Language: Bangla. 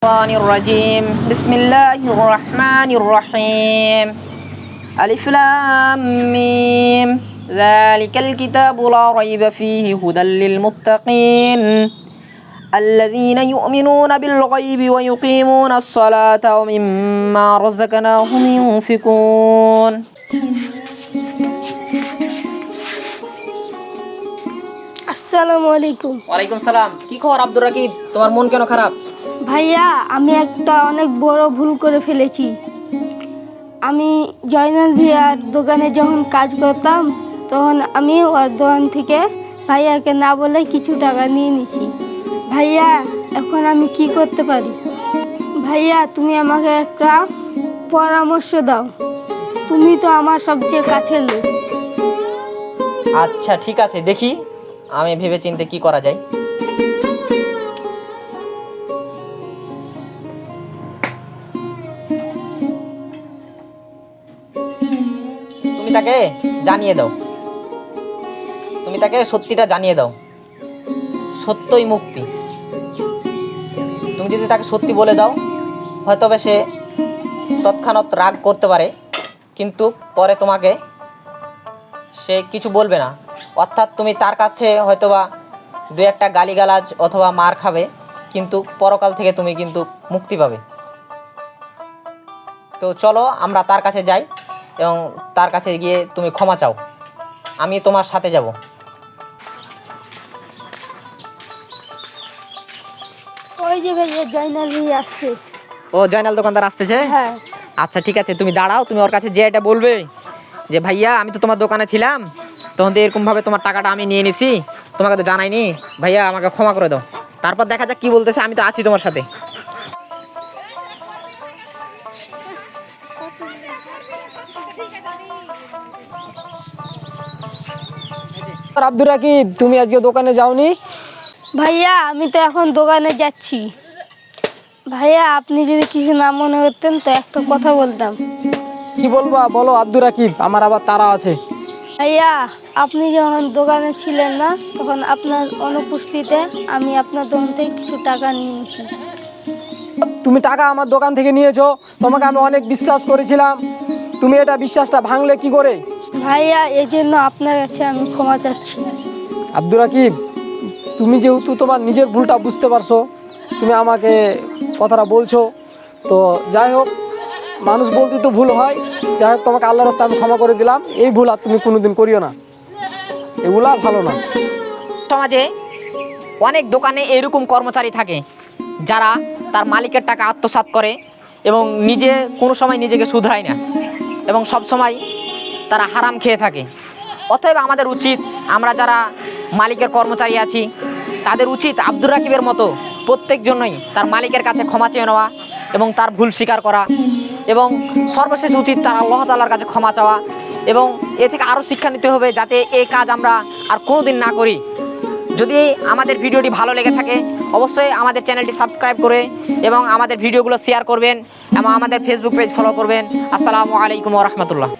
الشيطان الرجيم. بسم الله الرحمن الرحيم. ألف لام ميم. ذلك الكتاب لا ريب فيه هدى للمتقين. الذين يؤمنون بالغيب ويقيمون الصلاة ومما رزقناهم ينفقون. السلام عليكم. وعليكم السلام. كيف খবর عبد الرقيب তোমার مون কেন خراب ভাইয়া, আমি একটা অনেক বড় ভুল করে ফেলেছি। আমি জয়নাল ভিয়ার দোকানে যখন কাজ করতাম, তখন আমি ওর দোকান থেকে ভাইয়াকে না বলে কিছু টাকা নিয়ে নিছি। ভাইয়া, এখন আমি কি করতে পারি? ভাইয়া, তুমি আমাকে একটা পরামর্শ দাও। তুমি তো আমার সবচেয়ে কাছের লোক। আচ্ছা ঠিক আছে, দেখি। আমি ভেবে চিন্তে কি করা যায়। তুমি তাকে জানিয়ে দাও। তুমি তাকে সত্যিটা জানিয়ে দাও। সত্যই মুক্তি। তুমি যদি তাকে সত্যি বলে দাও হয়তো সে তৎক্ষণাৎ রাগ করতে পারে, কিন্তু পরে তোমাকে সে কিছু বলবে না। অর্থাৎ তুমি তার কাছে হয়তোবা দু একটা গালিগালাজ অথবা মার খাবে, কিন্তু পরকাল থেকে তুমি কিন্তু মুক্তি পাবে। তো চলো আমরা তার কাছে যাই। এবং তার কাছে গিয়ে তুমি ক্ষমা চাও। আমি তোমার সাথে যাব। ওই যে ভাইয়া জয়নাল আসছে। ও জয়নাল দোকানদার আসতেছে? হ্যাঁ। আচ্ছা ঠিক আছে তুমি দাঁড়াও তুমি ওর কাছে যে এটা বলবে যে ভাইয়া আমি তো তোমার দোকানে ছিলাম তখন তো এরকমভাবে তোমার টাকাটা আমি নিয়ে নিছি তোমাকে তো জানাইনি। ভাইয়া আমাকে ক্ষমা করে দাও। তারপর দেখা যাক কি বলতেছে আমি তো আছি তোমার সাথে। আব্দুর রাকিব তুমি আজকে দোকানে যাওনি? ভাইয়া আমি তো এখন দোকানে যাচ্ছি। ভাইয়া আপনি যদি কিছু না মনে করতেন তো একটা কথা বলতাম। কি বলবা? বলো আব্দুর রাকিব আমার আবার তারা আছে। ভাইয়া আপনি যখন দোকানে ছিলেন না তখন আপনার অনুপস্থিতিতে আমি আপনার দোকান থেকে কিছু টাকা নিয়ে নিয়েছি তুমি টাকা আমার দোকান থেকে নিয়েছো তোমাকে আমি অনেক বিশ্বাস করেছিলাম। তুমি এটা বিশ্বাসটা ভাঙলে কি করে? ভাইয়া এই জন্য আপনার কাছে আমি ক্ষমা চাচ্ছি। আব্দুর রাকিব তুমি যেহেতু তোমার নিজের ভুলটা বুঝতে পারছ তুমি আমাকে কথাটা বলছো তো যাই হোক মানুষ বলতে তো ভুল হয়। যাই হোক তোমাকে আল্লাহ রাস্তা আমি ক্ষমা করে দিলাম। এই ভুল আর তুমি কোনোদিন করিও না। এগুলা ভালো না। সমাজে অনেক দোকানে এরকম কর্মচারী থাকে। যারা তার মালিকের টাকা আত্মসাৎ করে এবং নিজে কোনো সময় নিজেকে শুধরায় না এবং সব সময় তারা হারাম খেয়ে থাকে। অতএব আমাদের উচিত আমরা যারা মালিকের কর্মচারী আছি, তাদের উচিত আব্দুর রাকিবের মতো প্রত্যেক জন্যই তার মালিকের কাছে ক্ষমা চেয়ে নেওয়া এবং তার ভুল স্বীকার করা এবং সর্বশেষ উচিত তার আল্লাহ তাল্লার কাছে ক্ষমা চাওয়া এবং এ থেকে আরও শিক্ষা নিতে হবে যাতে এই কাজ আমরা আর কোনোদিন না করি। যদি আমাদের ভিডিওটি ভালো লেগে থাকে, অবশ্যই আমাদের চ্যানেলটি সাবস্ক্রাইব করে এবং আমাদের ভিডিওগুলো শেয়ার করবেন এবং আমাদের ফেসবুক পেজ ফলো করবেন। আসসালামু আলাইকুম রহমতুল্লাহ।